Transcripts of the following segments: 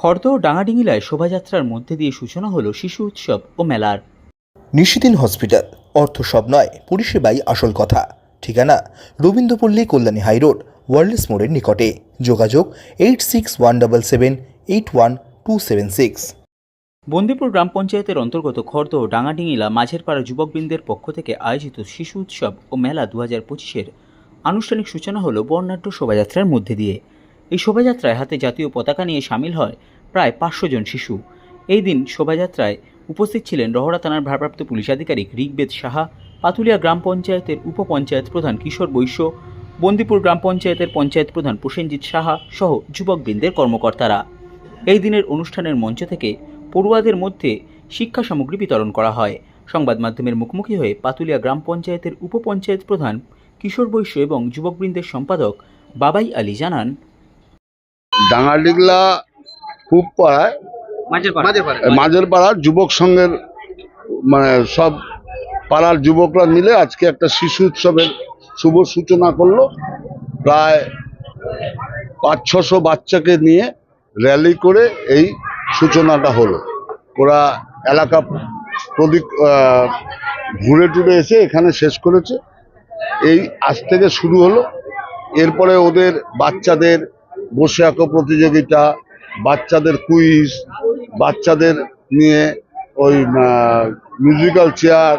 খর্দ ও ডাঙাডিঙিলায় শোভাযাত্রার মধ্যে দিয়ে সূচনা হলো শিশু উৎসব ও মেলার। নিশিদিন হসপিটাল অর্থ সব নয় পরিষেবাই আসল কথা। ঠিকানা রবীন্দ্রপল্লী কল্যাণী হাইরোড ওয়ার্ল্ডস মোড়ের নিকটে। যোগাযোগ eight six one double seven eight one two seven six. Bandipur গ্রাম পঞ্চায়েতের অন্তর্গত খর্দ ও ডাঙাডিঙিলা মাঝের পাড়া যুবকবৃন্দের পক্ষ থেকে আয়োজিত শিশু উৎসব ও মেলা দু হাজার পঁচিশের আনুষ্ঠানিক সূচনা হলো বর্ণাঢ্য শোভাযাত্রার মধ্যে দিয়ে। এই শোভাযাত্রায় হাতে জাতীয় পতাকা নিয়ে সামিল হয় প্রায় পাঁচশো জন শিশু। এই দিন শোভাযাত্রায় উপস্থিত ছিলেন রহরা থানার ভারপ্রাপ্ত পুলিশ আধিকারিক ঋগ্বেদ সাহা, পাতুলিয়া গ্রাম পঞ্চায়েতের উপপঞ্চায়েত প্রধান কিশোর বৈশ্য, বন্দিপুর গ্রাম পঞ্চায়েতের পঞ্চায়েত প্রধান প্রসেনজিৎ সাহা সহ যুবকবৃন্দের কর্মকর্তারা। এই দিনের অনুষ্ঠানের মঞ্চ থেকে পড়ুয়াদের মধ্যে শিক্ষা সামগ্রী বিতরণ করা হয়। সংবাদ মাধ্যমের মুখোমুখি হয়ে পাতুলিয়া গ্রাম পঞ্চায়েতের উপপঞ্চায়েত প্রধান কিশোর বৈশ্য এবং যুবকবৃন্দের সম্পাদক বাবাই আলী জানান ডাঙ্গাডিগলা খুব পাড়ায় মাঝের পাড়ার যুবক সংঘের মানে সব পাড়ার যুবকরা মিলে আজকে একটা শিশু উৎসবের শুভ সূচনা করল। প্রায় পাঁচ ছশো বাচ্চাকে নিয়ে র্যালি করে এই সূচনাটা হলো। ওরা এলাকা প্রদীপ ঘুরে টুরে এসে এখানে শেষ করেছে। এই আজ থেকে শুরু হলো। এরপরে ওদের বাচ্চাদের বসে আঁকো প্রতিযোগিতা, বাচ্চাদের কুইজ বাচ্চাদের নিয়ে ওই মিউজিক্যাল চেয়ার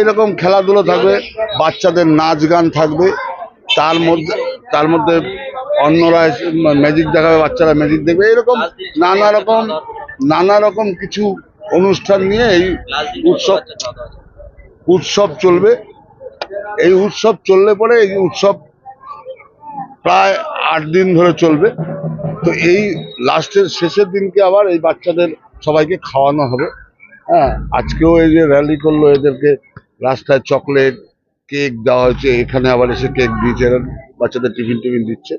এরকম খেলাধুলো থাকবে, বাচ্চাদের নাচ গান থাকবে। তার মধ্যে তার মধ্যে অন্যরা ম্যাজিক দেখাবে, বাচ্চারা ম্যাজিক দেখবে। এরকম নানা রকম নানা রকম কিছু অনুষ্ঠান নিয়ে এই উৎসব উৎসব চলবে। এই উৎসব চললে পরে এই উৎসব প্রায় আট দিন ধরে চলবে। তো এই লাস্টের শেষের দিনকে আবার এই বাচ্চাদের সবাইকে খাওয়ানো হবে। হ্যাঁ আজকেও এই যে র্যালি করল, এদেরকে রাস্তায় চকলেট কেক দেওয়া হয়েছে। এখানে আবার এসে কেক দিয়েছে বাচ্চাদের টিফিন টিফিন দিচ্ছে।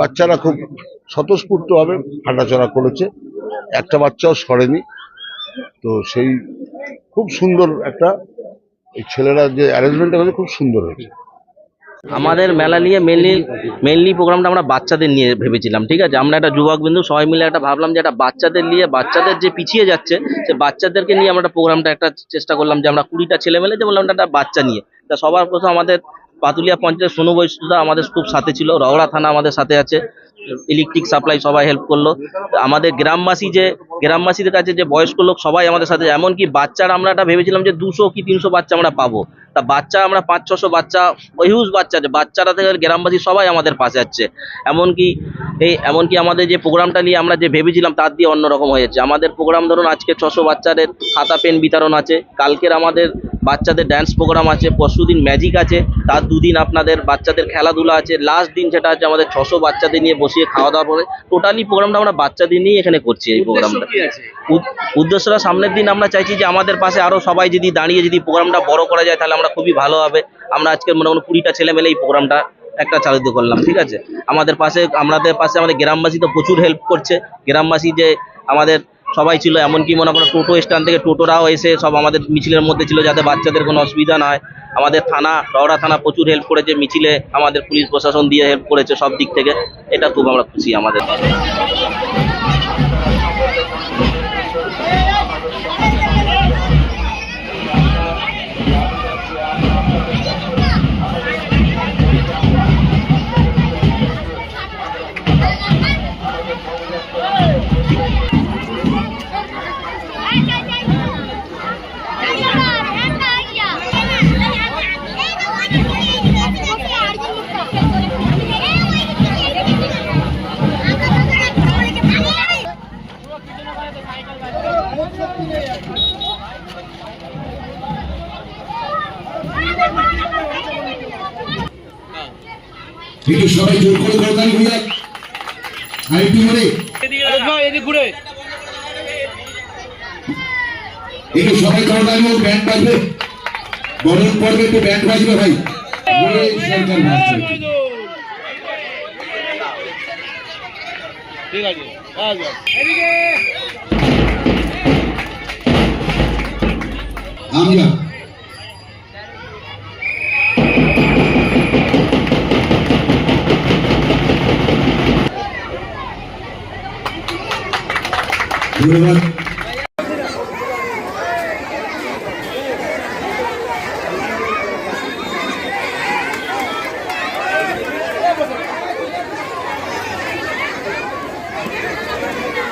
বাচ্চারা খুব স্বতঃস্ফূর্তভাবে হাঁটাচলা করেছে। একটা বাচ্চাও সরেনি। তো সেই খুব সুন্দর একটা, এই ছেলেরা যে অ্যারেঞ্জমেন্টটা খুব সুন্দর হয়েছে। আমাদের মেলা নিয়ে মেনলি মেনলি প্রোগ্রামটা আমরা বাচ্চাদের নিয়ে ভেবেছিলাম, ঠিক আছে? আমরা একটা যুবক বিন্দু সবাই মিলে একটা ভাবলাম যে একটা বাচ্চাদের নিয়ে, বাচ্চাদের যে পিছিয়ে যাচ্ছে, সে বাচ্চাদেরকে নিয়ে আমরা প্রোগ্রামটা একটা চেষ্টা করলাম যে আমরা কুড়িটা ছেলে মেলে যে বললাম একটা বাচ্চা নিয়ে। তা সবার প্রথম আমাদের পাতুলিয়া পঞ্চায়েত সোনু বৈশুদা আমাদের খুব সাথে ছিল, রওড়া থানা আমাদের সাথে আছে। ইলেকট্রিক সাপ্লাই সবাই হেল্প করল। আমাদের গ্রামবাসী যে, গ্রামবাসীদের কাছে যে বয়স্ক লোক সবাই আমাদের সাথে, এমনকি বাচ্চারা আমরা একটা ভেবেছিলাম যে দুশো কি তিনশো বাচ্চা আমরা পাবো। তা বাচ্চা আমরা পাঁচ, ছশো বাচ্চা হিউজ বাচ্চা আছে। বাচ্চারা থেকে গ্রামবাসী সবাই আমাদের পাশে আছে এমনকি এই, এমনকি আমাদের যে প্রোগ্রামটা নিয়ে আমরা যে ভেবেছিলাম তার দিয়ে অন্যরকম হয়ে যাচ্ছে। আমাদের প্রোগ্রাম ধরুন আজকে ছশো বাচ্চাদের খাতা, পেন বিতরণ আছে। কালকের আমাদের বাচ্চাদের ড্যান্স প্রোগ্রাম আছে। পরশুদিন ম্যাজিক আছে। তার দুদিন আপনাদের বাচ্চাদের খেলাধুলা আছে। লাস্ট দিন যেটা আছে আমাদের ছশো বাচ্চাদের নিয়ে বসিয়ে খাওয়া দাওয়া করে টোটালি প্রোগ্রামটা আমরা বাচ্চাদের নিয়ে এখানে করছি এই প্রোগ্রামটা উদ- উদ্দেশ্যটা সামনের দিন আমরা চাইছি যে আমাদের পাশে আরও সবাই যদি দাঁড়িয়ে যদি প্রোগ্রামটা বড় করা যায় তাহলে আমরা খুবই ভালো হবে। আমরা আজকে মোটামুটি কুড়িটা ছেলে মেলে এই প্রোগ্রামটা একটা চালিত করলাম ঠিক আছে? আমাদের পাশে আমাদের পাশে আমাদের গ্রামবাসী তো প্রচুর হেল্প করছে। গ্রামবাসী যে আমাদের সবাই ছিল এমনকি মনে করো টোটো স্ট্যান্ড থেকে টোটোরাও এসে সব আমাদের মিছিলের মধ্যে ছিল যাতে বাচ্চাদের কোনো অসুবিধা না হয়। আমাদের থানা রওড়া থানা প্রচুর হেল্প করেছে, মিছিলে আমাদের পুলিশ প্রশাসন দিয়ে হেল্প করেছে সব দিক থেকে। এটা খুব আমরা খুশি আমাদের। একটু সবাই জোর করে হয়ে যাক আর একটু মনে একটু সবাই করতালি হোক ব্যান্ড বাজবে। গরম পর্বে একটু, ব্যান্ড বাজবে ভাই। সরকার বাজছে। আমরা ধন্যবাদ।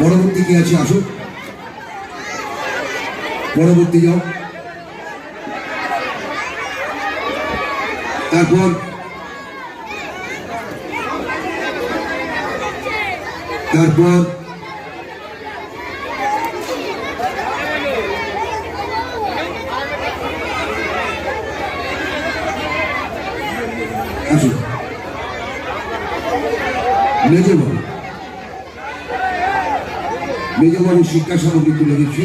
পরবর্তী কে আছে? আসুন পরবর্তী যাও। তারপর তারপর আসুন। মেজবাবু মেজবাবু শিক্ষা সামগ্রী তুলে দিচ্ছি।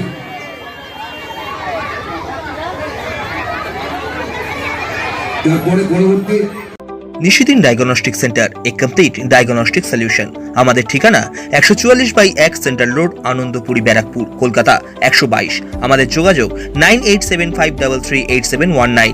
তারপরে পরবর্তী Nishidin diagnostic centre, a complete diagnostic solution. আমাদের ঠিকানা একশো চুয়াল্লিশ বাই এক সেন্ট্রাল রোড, আনন্দপুরি ব্যারাকপুর, কলকাতা, একশো বাইশ। আমাদের যোগাযোগ nine eight seven five double three eight seven one nine.